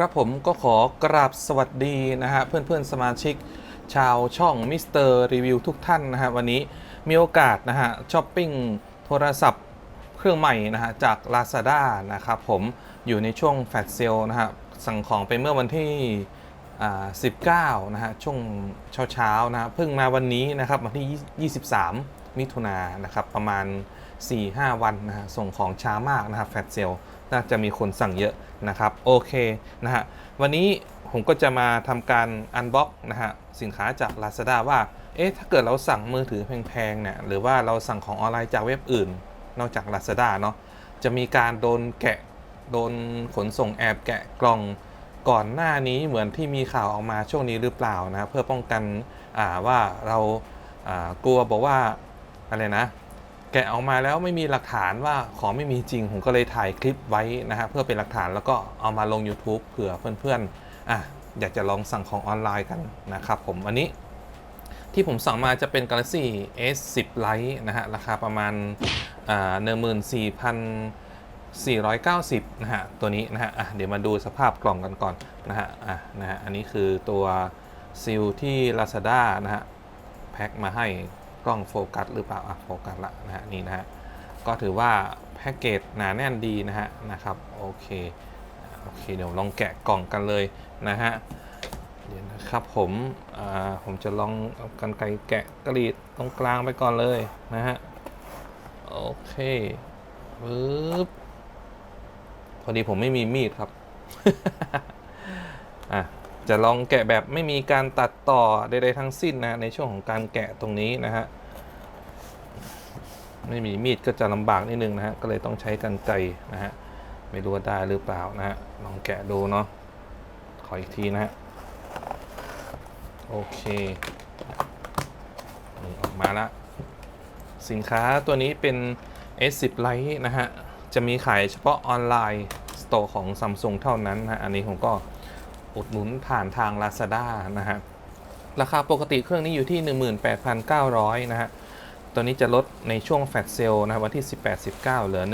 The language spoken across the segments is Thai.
ครับผมก็ขอกราบสวัสดีนะฮะเพื่อนๆสมาชิกชาวช่องมิสเตอร์รีวิวทุกท่านนะฮะวันนี้มีโอกาสนะฮะช้อปปิ้งโทรศัพท์เครื่องใหม่นะฮะจาก Lazada นะครับผมอยู่ในช่วงแฟลชเซลนะฮะสั่งของไปเมื่อวันที่19นะฮะช่วงเช้าๆนะฮะเพิ่งมาวันนี้นะครับวันที่ 23 มิถุนายนนะครับประมาณ 4-5 วันนะฮะส่งของช้ามากนะครับแฟลเซล น่าจะมีคนสั่งเยอะนะครับโอเคนะฮะวันนี้ผมก็จะมาทำการอันบ็อกนะฮะสินค้าจาก Lazada ว่าเอ๊ะถ้าเกิดเราสั่งมือถือแพงๆเนี่ยหรือว่าเราสั่งของออนไลน์จากเว็บอื่น นอกจาก Lazada เนาะจะมีการโดนแกะโดนขนส่งแอบแกะกล่องก่อนหน้านี้เหมือนที่มีข่าวออกมาช่วงนี้หรือเปล่านะเพื่อป้องกันว่าเรากลัวบอกว่าอะไรนะ แกะออกมาแล้วไม่มีหลักฐานว่าของไม่มีจริง ผมก็เลยถ่ายคลิปไว้นะฮะเพื่อเป็นหลักฐานแล้วก็เอามาลง YouTube เผื่อเพื่อนๆอะอยากจะลองสั่งของออนไลน์กันนะครับผมวันนี้ที่ผมสั่งมาจะเป็น Galaxy S10 Lite นะฮะราคาประมาณอ่า14,490นะฮะตัวนี้นะฮะอะเดี๋ยวมาดูสภาพกล่องกันก่อนนะฮะอะนะฮะอันนี้คือตัวซิลที่ Lazada นะฮะแพ็คมาให้ กล้องโฟกัสหรือเปล่าอะโฟกัสละนะฮะนี่นะฮะก็ถือว่าแพ็กเกจหนาแน่นดีนะฮะนะครับโอเคโอเคเดี๋ยวลองแกะกล่องกันเลยนะฮะเดี๋ยวนะครับผมอ่าผมจะลองเอากันไกรแกะกรีดตรงกลางไปก่อนเลยนะฮะโอเคปึ๊บพอดีผมไม่มีมีดครับ จะลองแกะแบบไม่มีการตัดต่อใดๆทั้งสิ้นนะในช่วงของการแกะตรงนี้นะฮะไม่มีมีดก็จะลำบากนิดนึงนะฮะก็เลยต้องใช้กันไกนะฮะไม่รู้ว่าได้หรือเปล่านะฮะลองแกะดูเนาะขออีกทีนะฮะโอเคนี่ออกมาละสินค้าตัวนี้เป็น S10 Lite นะฮะจะมีขายเฉพาะออนไลน์สโตร์ของ Samsung เท่านั้นนะะอันนี้ผมก็ อุดหนุนผ่านทาง Lazada นะฮะราคาปกติเครื่องนี้อยู่ที่ 18,900 นะฮะตัวนี้จะลดในช่วงแฟลชเซลนะครับวันที่ 18-19 เหลือ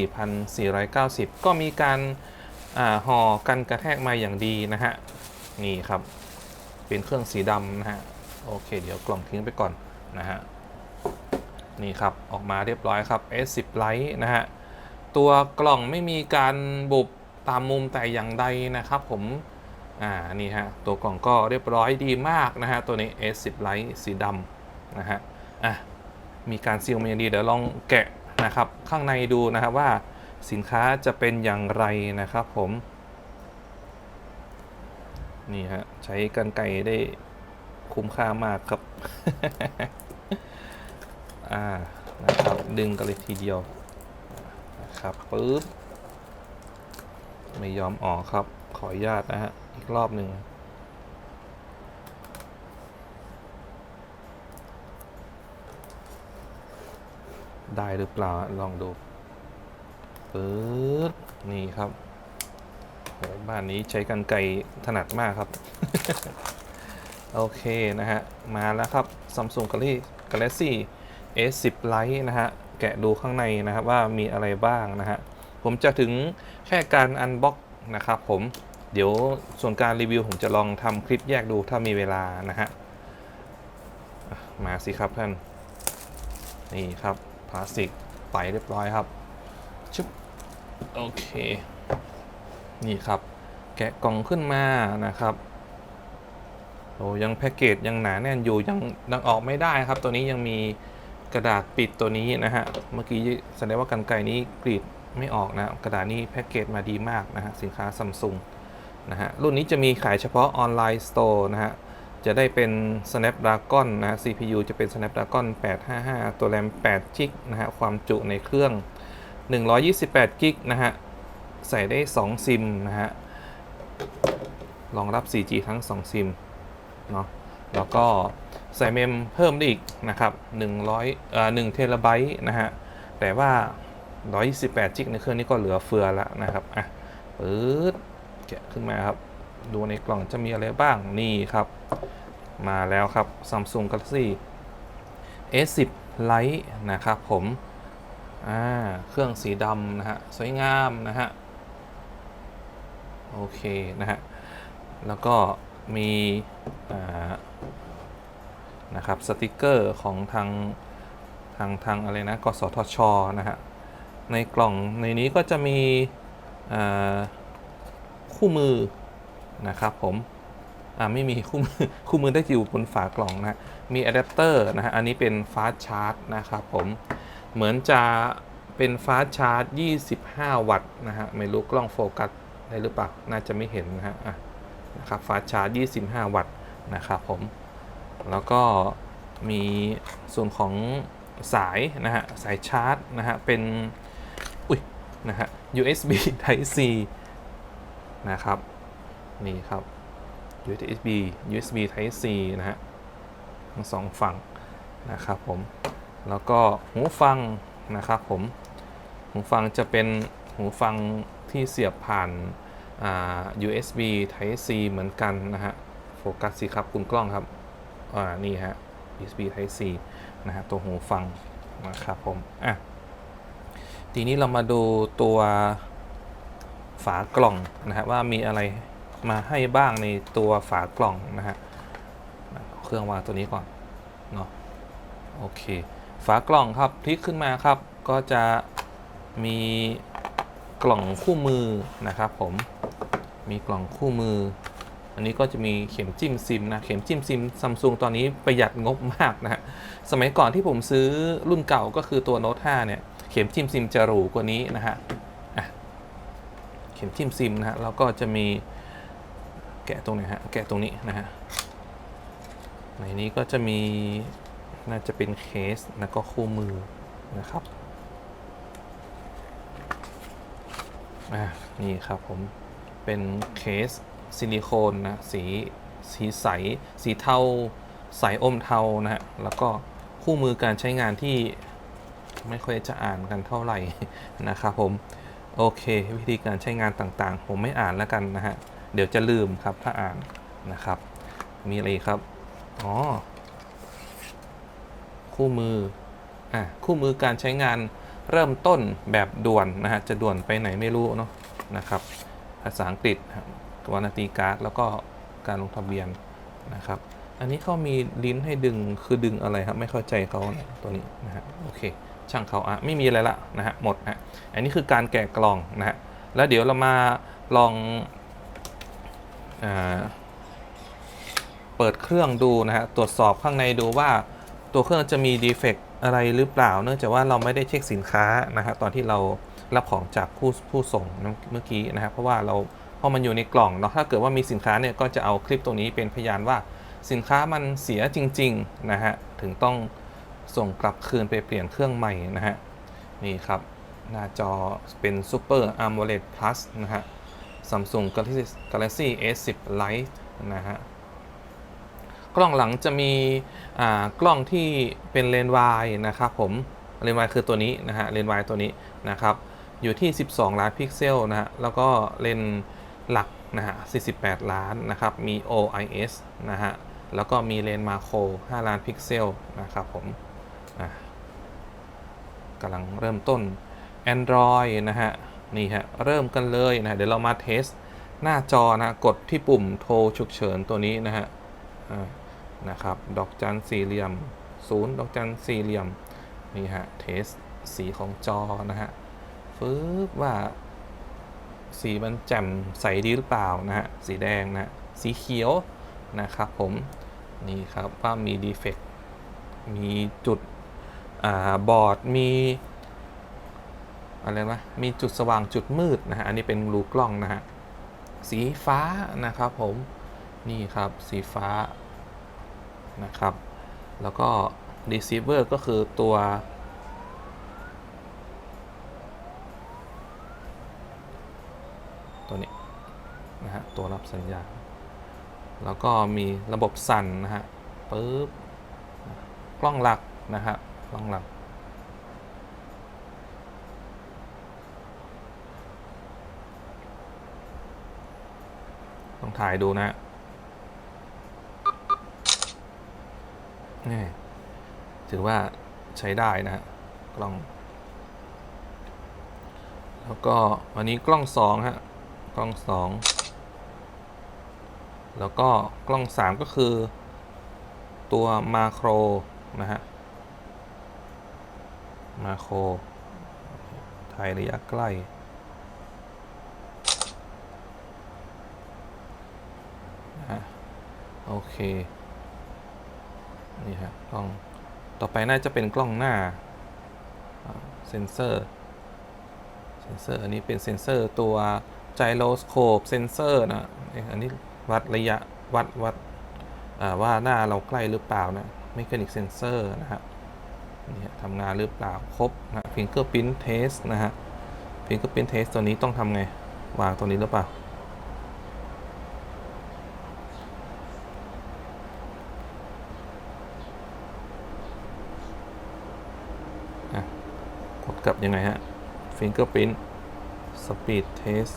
14,490 ก็มีการาห่อกันกระแทกมาอย่างดีนะฮะ นี่ครับ เป็นเครื่องสีดำนะฮะ โอเค เดี๋ยวกล่องทิ้งไปก่อนนะฮะ นี่ครับ ออกมาเรียบร้อยครับ S10 Lite นะฮะ ตัวกล่องไม่มีการบุบตามมุมแต่อย่างใดนะครับผม อ่านี่ฮะตัวกล่องก็เรียบร้อยดีมากนะฮะตัวนี้ S10 Lite สีดำนะฮะอะมีการซีลมาอย่างดีเดี๋ยวลองแกะนะครับข้างในดูนะครับว่าสินค้าจะเป็นอย่างไรนะครับผมนี่ฮะใช้กันไกรได้คุ้มค่ามากครับ อ่า นะครับ ดึงกันเลยทีเดียว นะครับ ปึ๊บ ไม่ยอมออกครับ ขออนุญาตนะฮะ อีกรอบหนึ่งได้หรือเปล่าลองดูปึ๊บนี่ครับบ้านนี้ใช้กันไกถนัดมากครับ โอเคนะฮะ มาแล้วครับ Samsung Galaxy Galaxy S10 Lite นะฮะ แกะดูข้างในนะครับว่ามีอะไรบ้างนะฮะ ผมจะถึงแค่การอันบ็อกนะครับผม เดี๋ยวส่วนการรีวิวผมจะลองทำคลิปแยกดูถ้ามีเวลานะฮะ มาสิครับท่าน นี่ครับพลาสติกไปเรียบร้อยครับชุบโอเค นี่ครับ แกะกล่องขึ้นมานะครับโอ้ยังแพ็กเกจยังหนาแน่นอยู่ยังยังออกไม่ได้ครับ ตัวนี้ยังมีกระดาษปิดตัวนี้นะฮะ เมื่อกี้แสดงว่ากันไกนี้กรีดไม่ออกนะ กระดาษนี้แพ็กเกจมาดีมากนะฮะ สินค้าซัมซุง นะฮะรุ่นนี้จะมีขายเฉพาะออนไลน์สโตร์นะฮะจะได้เป็น Snapdragon นะฮะ CPU จะเป็น Snapdragon 855 ตัวแรม8 g b นะฮะ ความจุในเครื่อง 128 g b นะฮะ ใส่ได้ 2 ซิมนะฮะ รองรับ 4G ทั้ง 2 ซิม เนาะ แล้วก็ใส่เมมเพิ่มได้อีกนะครับ100เอ่อ1เทราไบต์นะฮะ แต่ว่า 128 g b ในเครื่องนี้ก็เหลือเฟือแล้วนะครับ อะปื๊ด แกะขึ้นมาครับ ดูในกล่องจะมีอะไรบ้างนี่ครับ มาแล้วครับ Samsung Galaxy S10 Lite นะครับผมอ่าเครื่องสีดำนะฮะสวยงามนะฮะโอเคนะฮะแล้วก็มีอ่านะครับสติกเกอร์ของทางทางทางอะไรนะกสทชนะฮะในกล่องในนี้ก็จะมีอ่า คู่มือนะครับผมอ่าไม่มีคู่มือคู่มือได้อยู่บนฝากล่องนะมีอะแดปเตอร์นะฮะอันนี้เป็นฟาสชาร์จนะครับผมเหมือนจะเป็นฟาสชาร์จ 25 วัตต์นะฮะไม่รู้กล้องโฟกัสได้หรือเปล่าน่าจะไม่เห็นนะฮะอะนะครับฟาสชาร์จ 25 วัตต์นะครับผมแล้วก็มีส่วนของสายนะฮะสายชาร์จนะฮะเป็นอุ้ยนะฮะ USB Type C นะครับ นี่ครับ USB USB Type C นะฮะทั้งสองฝั่งนะครับผม แล้วก็หูฟังนะครับผม หูฟังจะเป็นหูฟังที่เสียบผ่านา USB Type C เหมือนกันนะฮะ โฟกัสสิครับคุณกล้องครับ อ่า นี่ฮะ USB Type C นะฮะ ตัวหูฟังนะครับผม อะ ทีนี้เรามาดูตัว ฝากล่องนะฮะว่ามีอะไรมาให้บ้างในตัวฝากล่องนะฮะเครื่องวางตัวนี้ก่อนเนาะโอเค ฝากล่องครับพลิกขึ้นมาครับ ก็จะมีกล่องคู่มือนะครับผมมีกล่องคู่มือ อันนี้ก็จะมีเข็มจิ้มซิมนะเข็มจิ้มซิมซัมซุงตอนนี้ประหยัดงบมากนะฮะสมัยก่อนที่ผมซื้อรุ่นเก่าก็คือตัวโน้ต5เนี่ยเข็มจิ้มซิมจะหรูกว่านี้นะฮะ ข็มจิ้มซิมนะฮะแล้วก็จะมีแกะตรงไหนฮะแกะตรงนี้นะฮะในนี้ก็จะมีน่าจะเป็นเคสแล้วก็คู่มือนะครับอ่านี่ครับผมเป็นเคสซิลิโคนนะสีสีใส สีเทาใสอมเทานะฮะแล้วก็คู่มือการใช้งานที่ไม่ค่อยจะอ่านกันเท่าไหร่นะครับผม โอเค วิธีการใช้งานต่างๆ ผมไม่อ่านแล้วกันนะฮะ เดี๋ยวจะลืมครับถ้าอ่านนะครับ มีอะไรครับ อ๋อ คู่มือ อะ คู่มือการใช้งานเริ่มต้นแบบด่วนนะฮะ จะด่วนไปไหนไม่รู้เนาะนะครับ ภาษาอังกฤษวานาตีการ์ดแล้วก็การลงทะเบียนนะครับ อันนี้เขามีลิ้นให้ดึงคือดึงอะไรครับ ไม่เข้าใจเขาตัวนี้นะฮะ โอเค ช่างเขาอะไม่มีอะไรละนะฮะหมดฮะอันนี้คือการแกะกล่องนะฮะแล้วเดี๋ยวเรามาลองอเปิดเครื่องดูนะฮะตรวจสอบข้างในดูว่าตัวเครื่องจะมีดีเฟกต์อะไรหรือเปล่า เนื่องจากว่าเราไม่ได้เช็คสินค้านะฮะตอนที่เรารับของจากผู้ผู้ส่งเมื่อกี้นะฮะเพราะว่าเราพอมันอยู่ในกล่องเนาะถ้าเกิดว่ามีสินค้าเนี่ยก็จะเอาคลิปตรงนี้เป็นพยานว่าสินค้ามันเสียจริง ๆ นะฮะ ถึงต้อง ส่งกลับคืนไปเปลี่ยนเครื่องใหม่นะฮะ นี่ครับ หน้าจอเป็น Super AMOLED Plus นะฮะ Samsung Galaxy S10 Lite นะฮะ กล้องหลังจะมีอ่ากล้องที่เป็นเลนส์วายนะครับผม เลนส์วายคือตัวนี้นะฮะ เลนส์วายตัวนี้นะครับ อยู่ที่ 12 ล้านพิกเซลนะฮะ แล้วก็เลนส์หลักนะฮะ 48 ล้านนะครับ มี OIS นะฮะ แล้วก็มีเลนส์มาโคร 5 ล้านพิกเซลนะครับผม กำลังเริ่มต้น Android นะฮะ นี่ฮะ เริ่มกันเลยนะเดี๋ยวเรามาเทสหน้าจอนะกดที่ปุ่มโทรฉุกเฉินตัวนี้นะฮะนะครับ ดอกจันสี่เหลี่ยมศูนย์ดอกจันสี่เหลี่ยม นี่ฮะ เทสสีของจอนะฮะฟื้บว่า สีมันแจ่มใสดีหรือเปล่านะฮะ สีแดงนะสีเขียวนะครับผม นี่ครับว่ามีดีเฟกต์มีจุด บอร์ดมีอะไรนะมีจุดสว่างจุดมืดนะฮะอันนี้เป็นรูกล้องนะฮะสีฟ้านะครับผมนี่ครับสีฟ้านะครับ แล้วก็ receiver ก็คือตัวตัวนี้นะฮะตัวรับสัญญาณแล้วก็มีระบบสั่นนะฮะปึ๊บกล้องหลักนะฮะก ล้องหลักต้องถ่ายดูนะนี่ถือว่าใช้ได้นะ กล้อง แล้วก็วันนี้กล้องสองฮะ กล้องสอง แล้วก็กล้อง3ก็คือ ตัวมาโครนะฮะ มาโครถ่ายระยะใกล้ฮะโอเค นี่ฮะกล้อง ต่อไปน่าจะเป็นกล้องหน้า เซนเซอร์ เซนเซอร์ อันนี้เป็นเซนเซอร์ตัวไจโรสโคปเซนเซอร์นะ อันนี้วัดระยะวัดวัดว่าหน้าเราใกล้หรือเปล่านะ ไม่เกินอีกเซนเซอร์นะฮะ นี่ทำงานหรือเปล่าครบนะฟิงเกอร์พิ n เทสนะฮะฟิงเกอร์พิ n เทสตัวนี้ต้องทำไง วางตัวนี้หรือเปล่าอะกดกลับยังไงฮะ Fingerprint Speed Test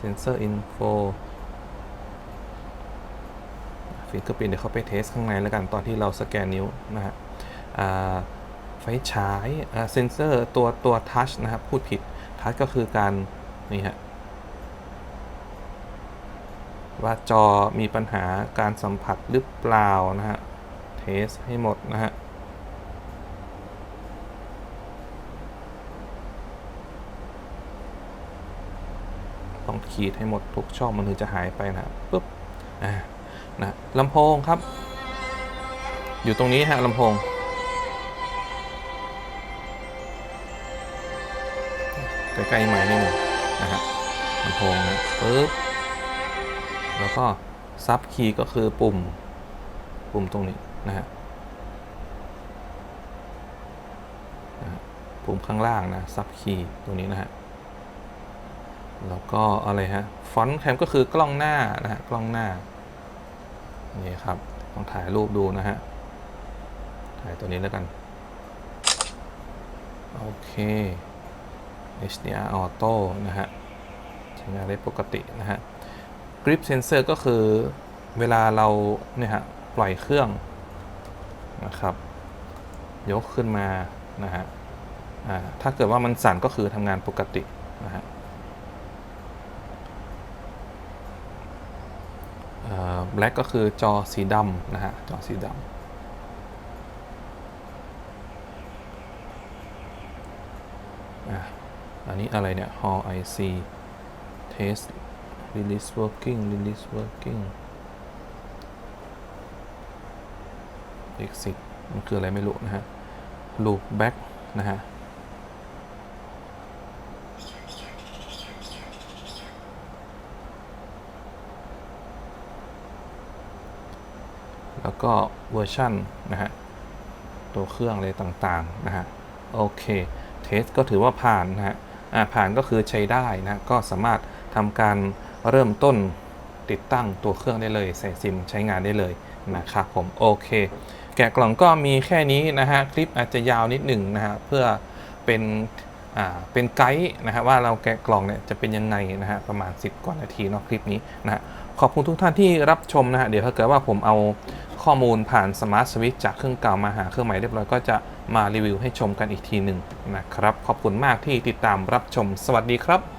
Sensor Info Fingerprint เดี๋ยวเข้าไปเทสข้างในแล้วกันตอนที่เราสแกนนิ้วนะฮะ ไฟฉายเซนเซอร์ตัวตัวทัชนะครับ พูดผิด ทัชก็คือการ นี่ฮะว่าจอมีปัญหาการสัมผัสหรือเปล่านะฮะ เทสให้หมดนะฮะต้องขีดให้หมดทุกช่องมันถึงจะหายไปนะปุ๊บอ่านะลำโพงครับ อยู่ตรงนี้ฮะลำโพง ใกล้ๆไม้นี่หนึ่งนะฮะลำโพงนะปุ๊บแล้วก็ซับคีย์ก็คือปุ่มปุ่มตรงนี้นะฮะปุ่มข้างล่างนะซับคีย์ตรงนี้นะฮะแล้วก็อะไรฮะฟอนต์แคมก็คือกล้องหน้านะฮะกล้องหน้านี่ครับต้องถ่ายรูปดูนะฮะถ่ายตัวนี้แล้วกัน โอเค HDR Auto นะฮะใช้งานได้ปกตินะฮะ Grip Sensor ก็คือเวลาเราเนี่ยฮะปล่อยเครื่องนะครับยกขึ้นมานะฮะอ่าถ้าเกิดว่ามันสั่นก็คือทำงานปกตินะฮะแบล็กก็คือจอสีดำนะฮะจอสีดำอะ อันนี้อะไรเนี่ย Hall IC Test Release Working Release Working Exit มันคืออะไรไม่รู้นะฮะ Loop Back นะฮะ แล้วก็เวอร์ชันนะฮะ ตัวเครื่องอะไรต่าง ๆ นะฮะ โอเค เทสก็ถือว่าผ่านนะฮะ ผ่านก็คือใช้ได้นะก็สามารถทำการเริ่มต้นติดตั้งตัวเครื่องได้เลยใส่ซิมใช้งานได้เลยนะครับผมโอเค แกะกล่องก็มีแค่นี้นะฮะคลิปอาจจะยาวนิดหนึ่งนะฮะเพื่อเป็น เป็นไกด์นะฮะว่าเราแกะกล่องเนี่ยจะเป็นยังไงนะฮะประมาณ 10 กว่านาทีเนาะคลิปนี้นะฮะขอบคุณทุกท่านที่รับชมนะฮะเดี๋ยวถ้าเกิดว่าผมเอาข้อมูลผ่านสมาร์ทสวิตจากเครื่องเก่ามาหาเครื่องใหม่เรียบร้อยก็จะมารีวิวให้ชมกันอีกทีหนึ่งนะครับขอบคุณมากที่ติดตามรับชม สวัสดีครับ